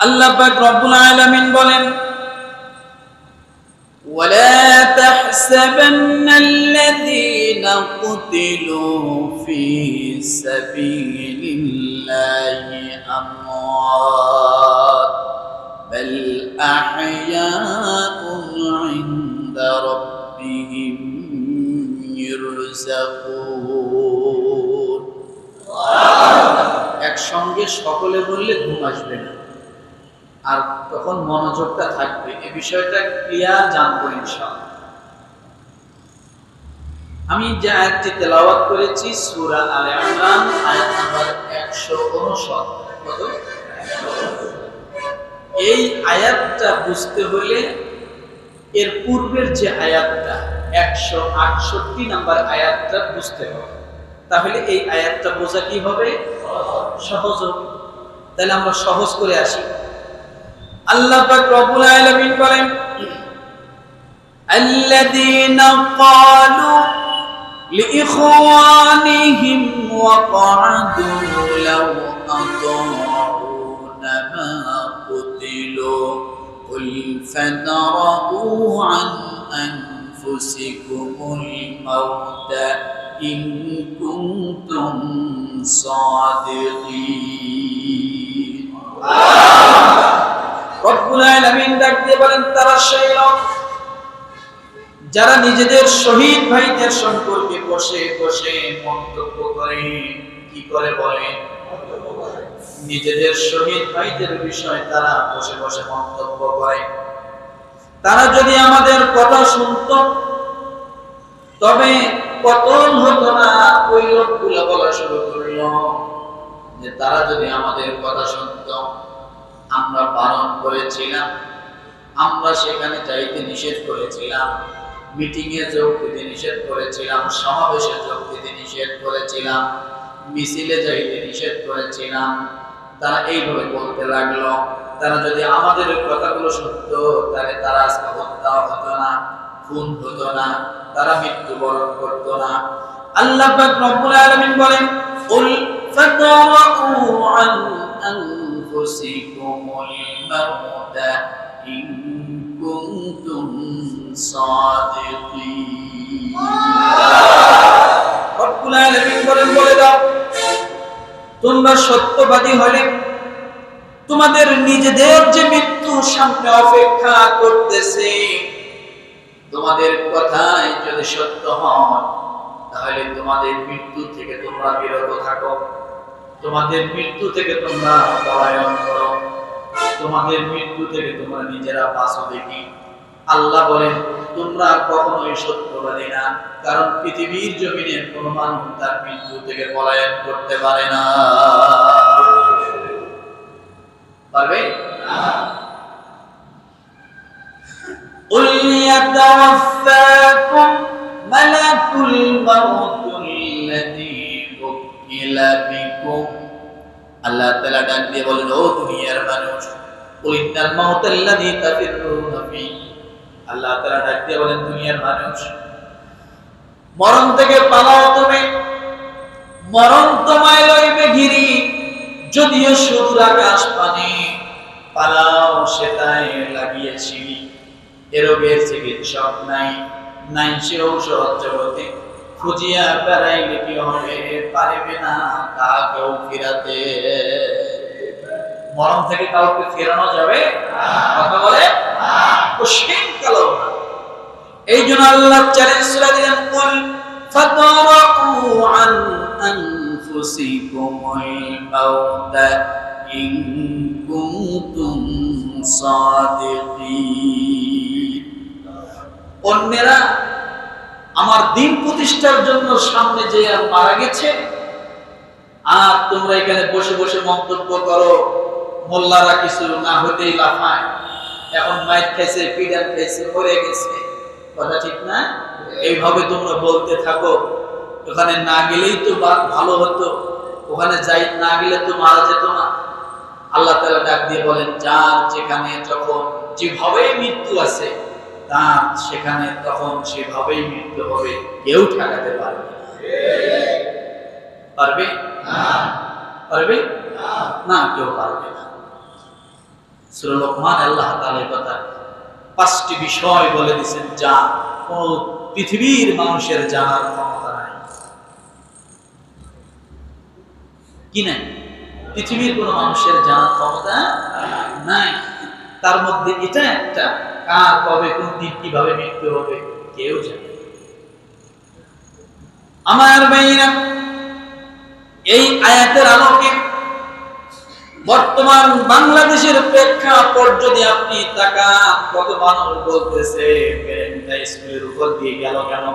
আল্লাহ পাক রব্বুল আলামিন বলেন ولا تحسبن الذين قتلوا في سبيل الله أموات بل أحياء عند ربهم يرزقون একসঙ্গে সকলে বললে ঘুম আসবে না আর তখন মনোযোগটা থাকবে। এই বিষয়টা ক্লিয়ার জানব ইনশাআল্লাহ। আমি যে আয়াতটি তেলাওয়াত করেছি, সূরা আলে ইমরান, আয়াত নাম্বার 159 কত? এই আয়াতটা বুঝতে হলে এর পূর্বের যে আয়াতটা 168 নাম্বার আয়াতটা বুঝতে হবে। তাহলে এই আয়াতটা বোঝা কি হবে? সহজ তাহলে আমরা সহজ করে আসি। আল্লাহ পাক রব্বুল আলামিন বলেন الذين قالوا لإخوانهم وقعدوا لو أطاعونا ما قتلوا قل فدرءوا عن أنفسكم الموت إن كنتم صادقين যারা নিজেদের শহীদ ভাইদের সম্পর্কে বসে বসে মন্তব্য করে। কি করে নিজেদের শহীদ ভাইদের বিষয়ে তারা বসে বসে মন্তব্য করে। তারা যদি আমাদের কথা শুনত, তবে পতন হতো না। ওই লোকগুলো বলা শুরু করল যে, তারা যদি আমাদের কথা শুনত আমরা পালন করেছিলাম, আমরা সেখানে যাইতে নিষেধ করেছিলাম মিটিং এ যোগ দিতে নিষেধ করেছিলাম, সমাবেশে যোগ দিতে নিষেধ করেছিলাম, মিছিলে যাইতে নিষেধ করেছিলাম। তারা এইভাবে বলতে লাগল, তারা যদি আমাদের ওই কথাগুলো সত্য, তাহলে তারা আজকে হত্যা হতো না, খুন হতো না, তারা মৃত্যুবরণ করতো না। আল্লাহ রব্বুল আলামিন বলেন, উল ফাতারাউ আন أنفسكم الموت إن كنتم صادقين রব্বুল আলামিন বলেন বলে দাও তোমরা সত্যবাদী হলে তোমাদের নিজেদের যে মৃত্যু সামনে অপেক্ষা করতেছে তোমাদের কথায় যদি সত্য হয় তাহলে তোমাদের মৃত্যু থেকে তোমরা বিরত থাকো তোমাদের মৃত্যু থেকে তোমরা পলায়ন করো তোমাদের মৃত্যু থেকে তোমরা নিজেরা বাঁচো দেখি আল্লাহ বলেন তোমরা কখনোই সত্যবাদী না কারণ পৃথিবীর জমিনে কোন মানুষ তার মৃত্যু থেকে পলায়ন করতে পারে না পারবে قل يتوفاكم ملك الموت الذي আল্লাহ তালা ডাক দিয়ে বলেন, ও দুনিয়ার মানুষ আল্লাহ তালা ডাক দিয়ে বলেন, দুনিয়ার মানুষ, মরণ থেকে পালাও তুমি। মরণ তোমায় লইবে ঘিরি, যদিও সুদূর আকাশ পানে। পালাও সেটাই লাগিয়েছি। এ রোগের চিকিৎসক নাই নাই সে ঔষধ জগতে। খুঁজিয়া বেড়াইলে কি হবে? পারিবে না কাকেও ফিরাতে। মরণ থেকে কাউকে ফেরানো যাবে কথা বলে? কালো এই জন্য আল্লাহ চ্যালেঞ্জ করে দিলেন, কুল ফাতারাউ আন সাদিকিন. অন্যেরা আমার দিন প্রতিষ্ঠার জন্য সামনে যে মারা গেছে, আর তোমরা এখানে বসে বসে মন্তব্য করো, মোল্লারা কিছু না হতেই লাফায়। এখন মাইক খাইছে পিডান খাইছে, মরে গেছে। কথা ঠিক না? এইভাবে তোমরা বলতে থাকো। ওখানে না গেলেই তো ভালো হতো। ওখানে যাই, না গেলে তো মারা যেত না। আল্লাহ তালা ডাক দিয়ে বলেন, যার যেখানে যখন যেভাবে মৃত্যু আছে তার সেখানে তখন সেভাবেই মৃত্যু হবে, কেউ ঠেকাতে পারবে পারবে? পারবে? না, কেউ পারবে না। আল্লাহ এই কথা পাঁচটি বিষয় বলে যা পৃথিবীর মানুষের জানার ক্ষমতা নাই। কি নাই? পৃথিবীর কোন মানুষের জানার ক্ষমতা নাই। তার মধ্যে এটা একটা কার কবে কোন দিন কীভাবে মৃত্যু হবে কেউ জানে আমার ভাইরা এই আয়াতের আলোকে বর্তমান বাংলাদেশের প্রেক্ষাপট যদি আপনি তাকান কত মানুষ বলতেছে প্লেনটা স্কুলের উপর দিয়ে গেল কেন?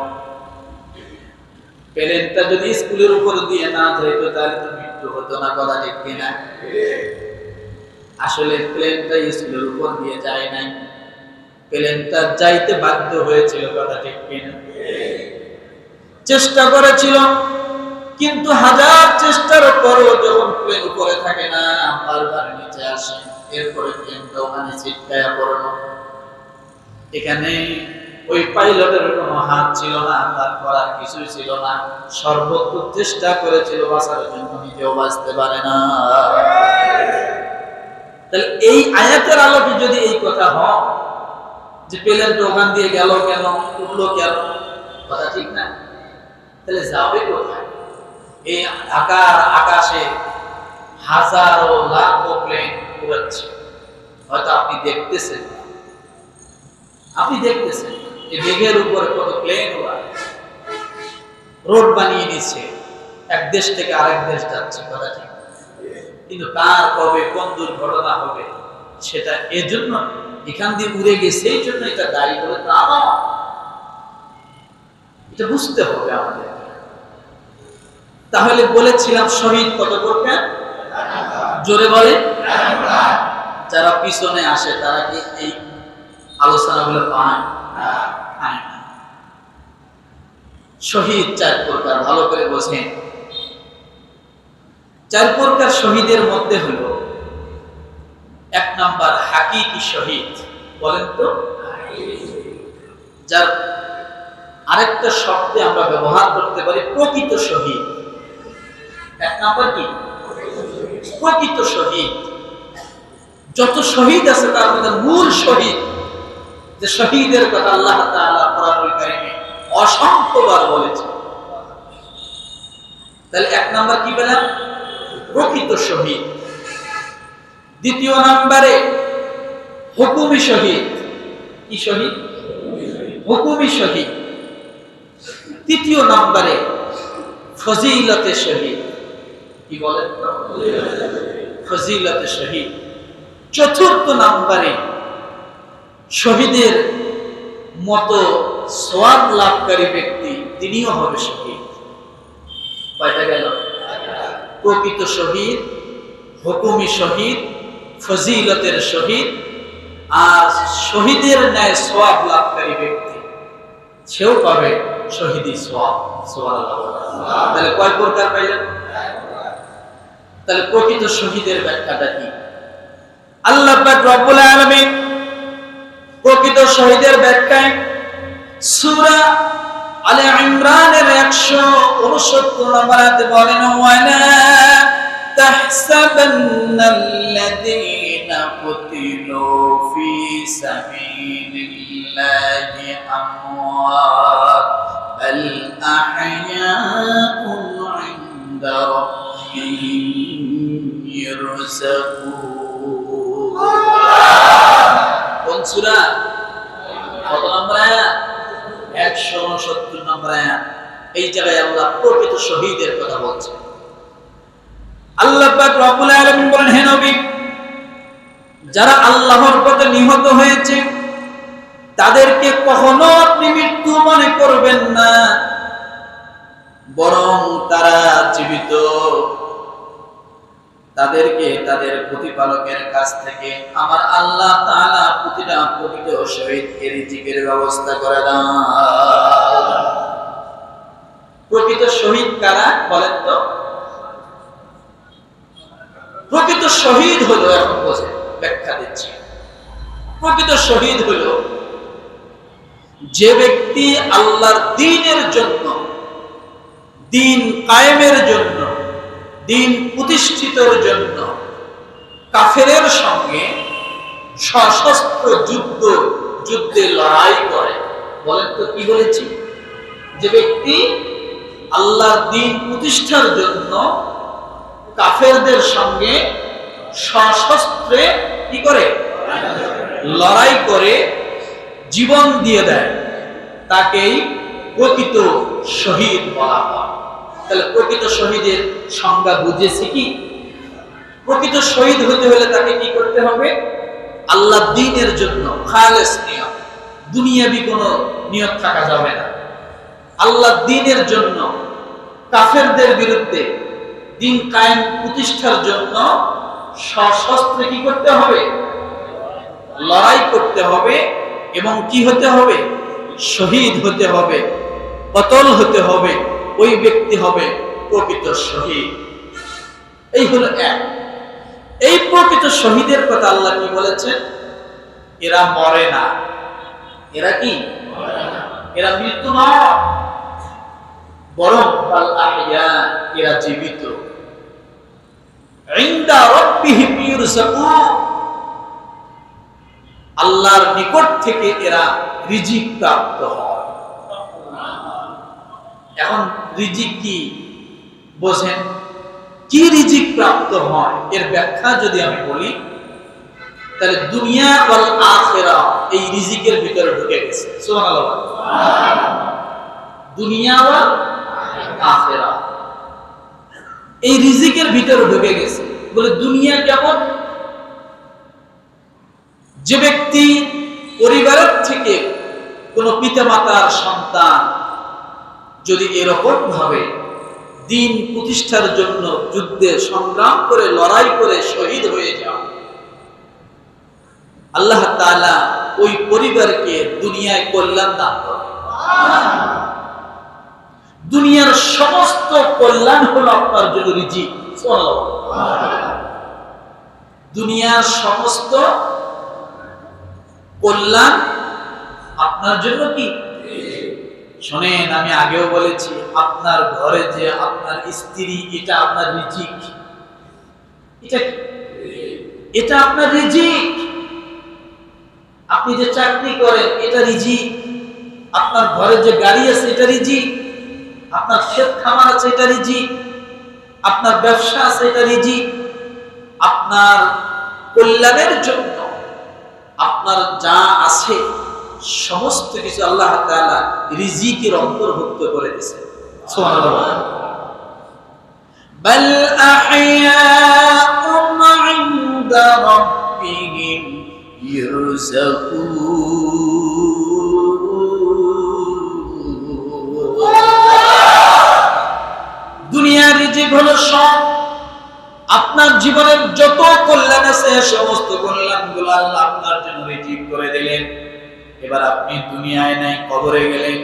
প্লেনটা যদি স্কুলের উপর দিয়ে না যাইতো তাহলে তো মৃত্যু হতো না কথা ঠিক কিনা? আসলে প্লেনটা স্কুলের উপর দিয়ে যায় নাই। প্লেনটা যাইতে বাধ্য হয়েছিল, কথা ঠিক কিনা? চেষ্টা করেছিল, কিন্তু হাজার চেষ্টার পরও যখন প্লেন উপরে থাকে না বারবার নিচে আসে, এরপরে প্লেনটা ওখানে ছিটকায়া পড়ল। এখানে ওই পাইলটের কোনো হাত ছিল না, তার করার কিছুই ছিল না। সর্বোচ্চ চেষ্টা করেছিল, বাঁচার জন্য নিজেও বাঁচতে পারে না। তাহলে এই আয়াতের আলোকে যদি এই কথা হয় যে প্লেনটা ওখান দিয়ে গেল কেন? উঠল কেন? কথা ঠিক না। তাহলে যাবে কোথায়? এই ঢাকার আকাশে হাজারো প্লেন উড়াচ্ছে হয়তো আপনি দেখতেছেন আপনি দেখতেছেন যে মেঘের উপরে কত প্লেন উড়ায় রোড বানিয়ে নিচ্ছে। এক দেশ থেকে আরেক দেশ যাচ্ছে, কথা ঠিক কিন্তু কার কবে, কোন দুর্ঘটনা হবে? সেটা এজন্য এখান দিয়ে উড়ে গেছে এই জন্য এটা দায়ী করে তা। এটা বুঝতে হবে আমাদের। তাহলে বলেছিলাম শহীদ কত করবেন? জোরে বলে যারা পিছনে আসে, তারা কি এই আলোচনাগুলো পায়? পায় না। শহীদ চার প্রকার, ভালো করে বোঝেন। চার প্রকার শহীদের মধ্যে হলো এক নাম্বার হাকিকি শহীদ, বলেন তো? যার আরেকটা শব্দে আমরা ব্যবহার করতে পারি প্রকৃত শহীদ। এক নাম্বার কি? প্রকৃত শহীদ। যত শহীদ আছে তার মধ্যে মূল শহীদ, যে শহীদের কথা আল্লাহ অসংখ্যবার বলেছে তাহলে এক নাম্বার কি পেলাম প্রকৃত শহীদ। দ্বিতীয় নাম্বারে হুকুমি শহীদ। কি শহীদ? হুকুমি শহীদ। তৃতীয় নাম্বারে ফজিলতে শহীদ। কি বলেন? ফজিলতে শহীদ। চতুর্থ নাম্বারে শহীদের মতো সোয়াব লাভকারী ব্যক্তি তিনিও হবে শহীদ। কয়টা গেল? প্রকৃত শহীদ, হুকুমি শহীদ ফজিলতের শহীদ আর শহীদের ন্যায় সোয়াব লাভকারী ব্যক্তি। সেও পাবে শহীদি সোয়াব তাহলে কয় প্রকার পাইলেন? তাহলে প্রকৃত শহীদের ব্যাখ্যাটা কি? আল্লাহ রব্বুল আলামিন প্রকৃত শহীদের ব্যাখ্যায় সূরা আলে ইমরানের 169 নম্বর আয়াতে বলেন ওয়ালা তাহসাবান্নাল্লাযীনা কুতিলু ফি সাবিলিল্লাহি আমওয়াত বাল আহয়াউন ইনদা রাব্বিহিম ইরযাকুন কোন সূরা কত নম্বর একশো উনসত্তর নম্বর এই জায়গায় আল্লাহ প্রকৃত শহীদের কথা বলছেন। আল্লাহ বলেন, হে নবী, যারা আল্লাহর পথে নিহত হয়েছে, তাদেরকে কখনো আপনি মৃত্যু মনে করবেন না। বরং তারা জীবিত। তাদেরকে তাদের প্রতিপালকের কাছ থেকে আমার আল্লাহ তাআলা প্রতিটা প্রকৃত শহীদকে রিজিকের ব্যবস্থা করে দেন প্রকৃত শহীদ কারা বলেন তো? প্রকৃত শহীদ হলো এখন বোঝে ব্যাখ্যা দিচ্ছি। প্রকৃত শহীদ হলো যে ব্যক্তি আল্লাহর দিনের জন্য, দিন কায়েমের জন্য, দিন প্রতিষ্ঠিতর জন্য কাফেরের সঙ্গে সশস্ত্র যুদ্ধ, যুদ্ধে লড়াই করে। বলেন তো কি বলেছি? যে ব্যক্তি আল্লাহর দিন প্রতিষ্ঠার জন্য কাফেরদের সঙ্গে সশস্ত্রে কি করে? লড়াই করে জীবন দিয়ে দেয়। তাকেই প্রকৃত শহীদ বলা হয়। তাহলে প্রকৃত শহীদের সংজ্ঞা বুঝেছি কি? প্রকৃত শহীদ হতে হলে তাকে কি করতে হবে? আল্লাহ দিনের জন্য খালেস নিয়ম। দুনিয়াবি কোনো নিয়ত থাকা যাবে না। আল্লাহ দিনের জন্য কাফেরদের বিরুদ্ধে দিন কায়েম প্রতিষ্ঠার জন্য সশস্ত্রে কি করতে হবে? লড়াই করতে হবে এবং কি হতে হবে? শহীদ হতে হবে কতল হতে হবে, ওই ব্যক্তি হবে প্রকৃত শহীদ। এই হলো এক। এই প্রকৃত শহীদের কথা আল্লাহ কি বলেছেন? এরা মরে না। এরা কি? এরা মৃত্যু নয়। বরং এরা জীবিত। আল্লাহর নিকট থেকে এরা রিজিক প্রাপ্ত হয়। এখন রিজিক কি? বোঝেন, কি রিজিক প্রাপ্ত হয়? এর ব্যাখ্যা যদি আমি বলি, তাহলে দুনিয়া ওয়াল আখিরা, এই রিজিকের ভিতরে ঢুকে গেছে। দুনিয়া ওয়াল আখিরা। এই রিজিকের ভিতরে ঢুকে গেছে। বলে, দুনিয়া কেমন? যে ব্যক্তি পরিবারের থেকে কোন পিতামাতার সন্তান যদি এরকম ভাবে দিন প্রতিষ্ঠার জন্য যুদ্ধে সংগ্রাম করে, লড়াই করে শহীদ হয়ে যান, আল্লাহ তাআলা ওই পরিবারকে দুনিয়ায় কল্যাণ দান করে দুনিয়ার সমস্ত কল্যাণ হলো আপনার জন্য রিজিক দুনিয়ার সমস্ত কল্যাণ আপনার জন্য কি? শোনেন, আমি আগেও বলেছি, আপনার ঘরে যে আপনার স্ত্রী, এটা আপনার রিজিক। এটা এটা আপনার রিজিক। আপনি যে চাকরি করেন, এটা রিজিক। আপনার ঘরে যে গাড়ি আছে, এটা রিজিক। আপনার ক্ষেত খামার আছে এটা রিজিক আপনার ব্যবসা আছে এটা রিজিক আপনার কল্যাণের জন্য আপনার যা আছে সমস্ত কিছু আল্লাহ তাআলা রিজিকের অন্তর্ভুক্ত করে দিয়েছে সুবহানাল্লাহ بل أحياء عند ربهم يرزقون সমস্ত কল্যাণগুলো আল্লাহ আপনার জন্য রিজিক করে দিলেন, এবার আপনি দুনিয়ায় নাই, কবরে গেলেন।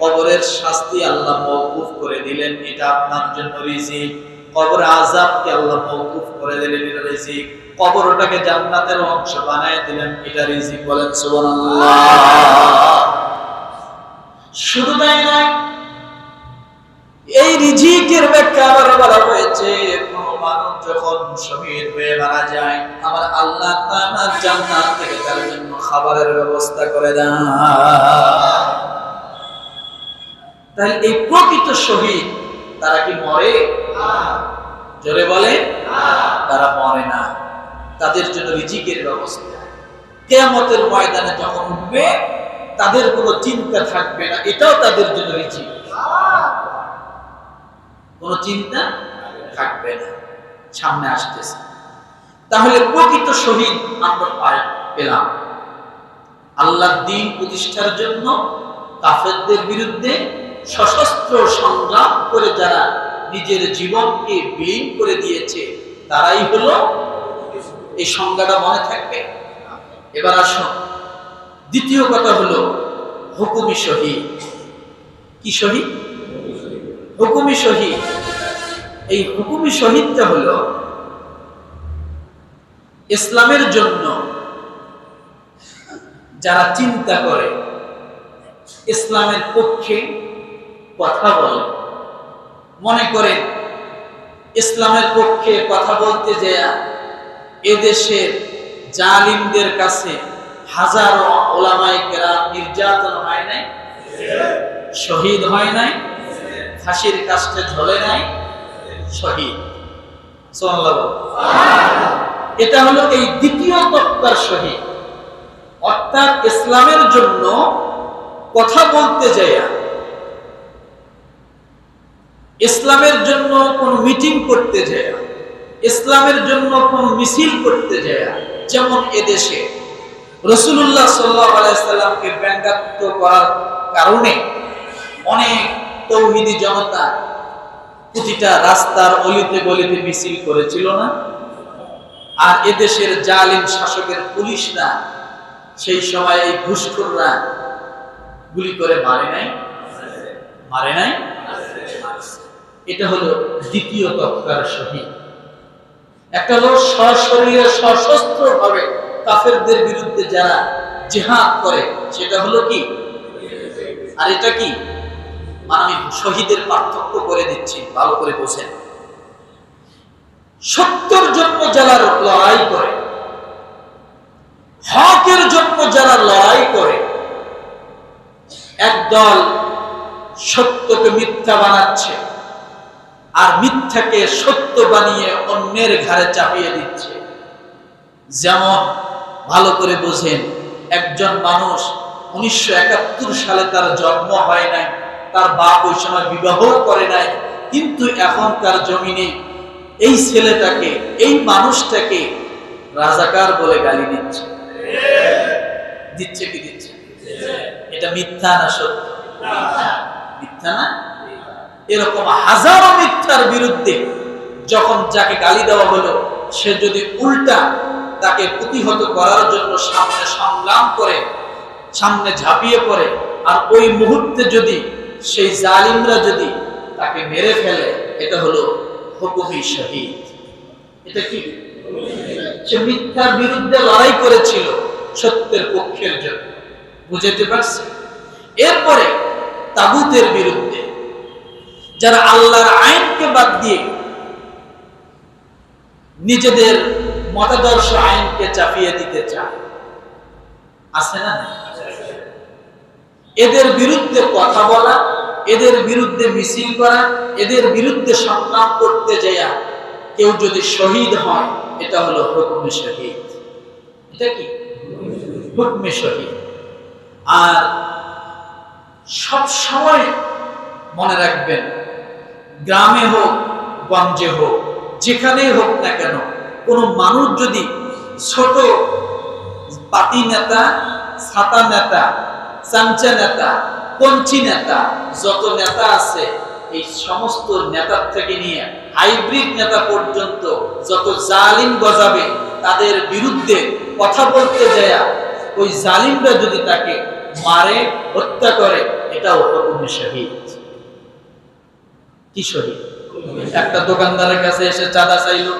কবরের শাস্তি আল্লাহ মওকুফ করে দিলেন, এটা আপনার জন্য রিজিক। কবরে আযাবকে আল্লাহ মওকুফ করে দিলেন, এটা রিজিক। কবরটাকে জান্নাতের অংশ বানায় দিলেন, এটা রিজিক বলেন সুবহানাল্লাহ। শুধু তাই নয় এই রিজিকের ব্যাখ্যা আবার বলা হয়েছে, কোন মানুষ যখন শহীদ হয়ে মারা যায় আমার আল্লাহ তাআলা জান্নাত থেকে তার জন্য খাবারের ব্যবস্থা করে দেন। তাহলে এই প্রকৃত শহীদ, তারা কি মরে? জোরে বলে তারা মরে না। তাদের জন্য রিজিকের ব্যবস্থা। কেয়ামতের ময়দানে যখন উঠবে, তাদের কোনো চিন্তা থাকবে না, এটাও তাদের জন্য রিজিক। কোনো চিন্তা থাকবে না। সামনে আসতেছে। তাহলে প্রকৃত শহীদ আমরা পেলাম। আল্লাহ দিন প্রতিষ্ঠার জন্য কাফেরদের বিরুদ্ধে সশস্ত্র সংগ্রাম করে যারা নিজের জীবনকে বিলীন করে দিয়েছে, তারাই হলো এই সংজ্ঞাটা মনে থাকবে। এবার আসুন, দ্বিতীয় কথা হলো হুকুমি শহীদ। কি শহীদ? হুকুমি শহীদ। এই হুকুমি শহীদটা হলো ইসলামের জন্য যারা চিন্তা করে, ইসলামের পক্ষে কথা বলে। মনে করে ইসলামের পক্ষে কথা বলতে যে এদেশের জালিমদের কাছে হাজারো ওলামাই কেরা নির্যাতন হয় নাই, শহীদ হয় নাই। ফাঁসির কাছে ঝলে নাই, শহীদ। এটা হলো এই দ্বিতীয় তত্ত্বার শহীদ। অর্থাৎ ইসলামের জন্য কথা বলতে যায় ইসলামের জন্য কোন মিটিং করতে যায় ইসলামের জন্য কোন মিছিল করতে যায় যেমন এদেশে রসুল্লাহ সাল্লাহ আলাইসাল্লামকে ব্যঙ্গাত্ম করার কারণে অনেক তৌহিদি জনতা প্রতিটা রাস্তার অলিতে গলিতে মিছিল করেছিল না? আর এদেশের জালিম শাসকের পুলিশরা সেই সময় এই ঘুষখোররা গুলি করে মারে নাই? মারে নাই? এটা হলো দ্বিতীয় তৎকার শহীদ। একটা হলো সশরীরে সশস্ত্র ভাবে কাফেরদের বিরুদ্ধে যারা জেহাদ করে, সেটা হলো কি? আর এটা কি? আমি শহীদের পার্থক্য করে দিচ্ছি, ভালো করে বোঝেন। সত্যর জন্য যারা লড়াই করে, হকের জন্য যারা লড়াই করে, একদল সত্যকে মিথ্যা বানাচ্ছে আর মিথ্যাকে সত্য বানিয়ে অন্যের ঘাড়ে চাপিয়ে দিচ্ছে। যেমন, ভালো করে বোঝেন, একজন মানুষ উনিশশো একাত্তর সালে তার জন্ম হয় নাই। তার বাপ ওই সময় বিবাহ করে নাই, কিন্তু এখনকার জমিনে এই ছেলেটাকে, এই মানুষটাকে রাজাকার বলে গালি দিচ্ছে। দিচ্ছে কি দিচ্ছে? এটা মিথ্যা না সত্য? মিথ্যা না? এরকম হাজারো মিথ্যার বিরুদ্ধে যখন যাকে গালি দেওয়া হলো, সে যদি উল্টা তাকে প্রতিহত করার জন্য সামনে সংগ্রাম করে, সামনে ঝাঁপিয়ে পড়ে, আর ওই মুহূর্তে যদি সেই জালিমরা যদি তাকে মেরে ফেলে, এটা হলো শহীদ। এটা কি? সে মিথ্যার বিরুদ্ধে লড়াই করেছিল সত্যের পক্ষের জন্য। বুঝতে পারছি এরপরে বিরুদ্ধে যারা আল্লাহর আইনকে বাদ দিয়ে নিজেদের মতাদর্শ আইনকে চাপিয়ে দিতে চায়, আছে না এদের বিরুদ্ধে কথা বলা এদের বিরুদ্ধে মিছিল করা, এদের বিরুদ্ধে সংগ্রাম করতে যাইয়া কেউ যদি শহীদ হয়, এটা হলো হুকমে শহীদ। এটা কি? হুকমে শহীদ। আর সব সময় মনে রাখবেন, গ্রামে হোক, গঞ্জে হোক, যেখানেই হোক না কেন, কোনো মানুষ যদি ছোট পাতি নেতা, ছাতা নেতা চাঞ্চা নেতা কঞ্চি নেতা, যত নেতা আছে, এই সমস্ত নেতার থেকে নিয়ে হাইব্রিড নেতা পর্যন্ত যত জালিম গজাবে, তাদের বিরুদ্ধে কথা বলতে যায়, ওই জালিমরা যদি তাকে মারে, হত্যা করে, এটাও হুকুমে শহীদ। কি শহীদ? একটা দোকানদারের কাছে এসে চাঁদা চাইলো,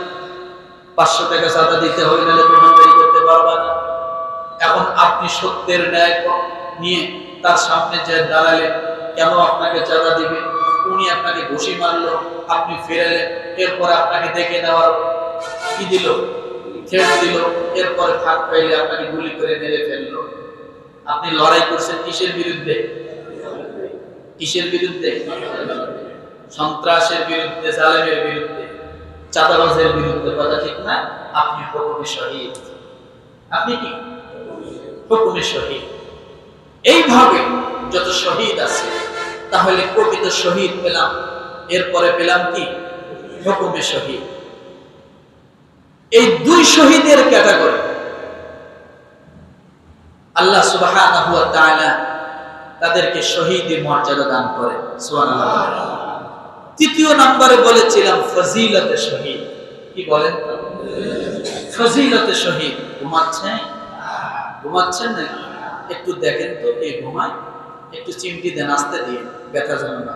পাঁচশো টাকা চাঁদা দিতে হয় নাহলে দোকানদারি করতে পারবা না। এখন আপনি সত্যের ন্যায় নিয়ে তার সামনে যে দাঁড়ালেন কেন আপনাকে চাঁদা দিবে? উনি আপনাকে ঘুষি মারলো, আপনি ফেরালেন এরপর আপনাকে দেখে নেওয়ার কি দিল? দিল, এরপরে ফাঁক পাইলে আপনাকে গুলি করে মেরে ফেলল। আপনি লড়াই করছেন কিসের বিরুদ্ধে? কিসের বিরুদ্ধে? সন্ত্রাসের বিরুদ্ধে, জালেমের বিরুদ্ধে, চাঁদাবাজের বিরুদ্ধে, কথা ঠিক না? আপনি হুকুমে শহীদ। আপনি কি? হুকুমে শহীদ। এইভাবে যত শহীদ আছে, তাহলে প্রকৃত শহীদ পেলাম। এরপরে পেলাম কি? হুকুমে শহীদ। এই দুই শহীদের ক্যাটাগরি। আল্লাহ তাআলা তাদেরকে শহীদের মর্যাদা দান করে। তৃতীয় নম্বরে বলেছিলাম, ফজিলতে শহীদ। কি বলেন? ফজিলতে শহীদ। ঘুমাচ্ছেন? ঘুমাচ্ছেন না একটু দেখেন তো এই ঘুমায় একটু চিমটি দেন আসতে দিয়ে ব্যথা যেন না